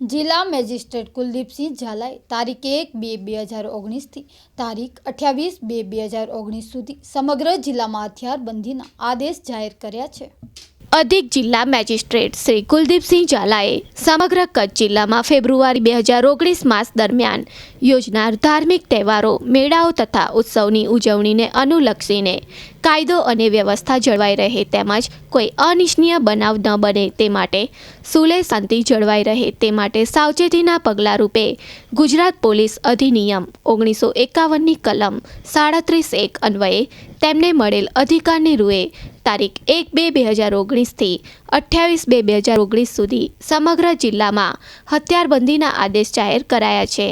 જિલ્લા મેજિસ્ટ્રેટ કુલદીપસિંહ ઝાલાએ તારીખ એક બે બે હજાર ઓગણીસથી તારીખ અઠ્યાવીસ બે બે હજાર ઓગણીસ સુધી સમગ્ર જિલ્લામાં હથિયારબંધીના આદેશ જાહેર કર્યા છે. અધિક જિલ્લા મેજિસ્ટ્રેટ શ્રી કુલદીપસિંહ ઝાલાએ સમગ્ર કચ્છ જિલ્લામાં ફેબ્રુઆરી બે હજાર ઓગણીસ માસ દરમિયાન યોજનાર ધાર્મિક તહેવારો, મેળાઓ તથા ઉત્સવની ઉજવણીને અનુલક્ષીને કાયદો અને વ્યવસ્થા જળવાઈ રહે તેમજ કોઈ અનિચ્છનીય બનાવ ન બને તે માટે સુલે શાંતિ જળવાઈ રહે તે માટે સાવચેતીના પગલાં રૂપે ગુજરાત પોલીસ અધિનિયમ ઓગણીસો એકાવનની કલમ સાડત્રીસ એક અન્વયે તેમને મળેલ અધિકારની રૂએ તારીખ એક બે બે હજાર ઓગણીસથી અઠ્યાવીસ બે બે હજાર ઓગણીસ સુધી સમગ્ર જિલ્લામાં હથિયારબંધીના આદેશ જાહેર કરાયા છે.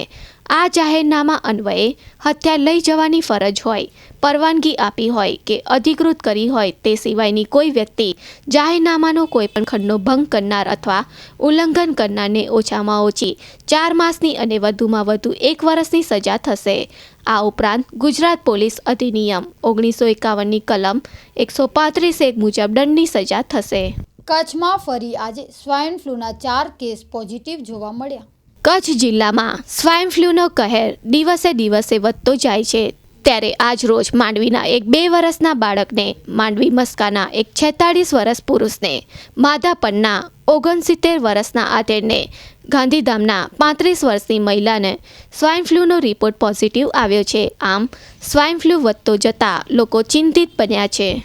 આ જાહેરનામા અન્વયે હત્યા લઈ જવાની ફરજ હોય. પરવાનગી આપી હોય કે અધિકૃત કરી હોય તે સિવાયની કોઈ વ્યક્તિ જાહેરનામાનો કોઈપણ ખંડનો ભંગ કરનાર અથવા ઉલ્લંઘન કરનારને ઓછામાં ઓછી ચાર માસની અને વધુમાં વધુ એક વર્ષની સજા થશે. આ ઉપરાંત ગુજરાત પોલીસ અધિનિયમ ઓગણીસો એકાવનની કલમ એકસો પાંત્રીસ એક મુજબ દંડની સજા થશે. કચ્છમાં ફરી આજે સ્વાઇન ફ્લૂના ચાર કેસ પોઝિટિવ જોવા મળ્યા. કચ્છ જિલ્લામાં સ્વાઇન ફ્લૂનો કહેર દિવસે દિવસે વધતો જાય છે. ત્યારે આજ રોજ માંડવીના એક બે વર્ષના બાળકને, માંડવી મસ્કાના એક છેતાળીસ વર્ષ પુરુષને, માધાપનના ઓગણસિત્તેર વર્ષના આતેરને ગાંધીધામના પાંત્રીસ વર્ષની મહિલાને સ્વાઇન ફ્લૂનો રિપોર્ટ પોઝિટિવ આવ્યો છે. આમ સ્વાઇન ફ્લૂ વધતો જતાં લોકો ચિંતિત બન્યા છે.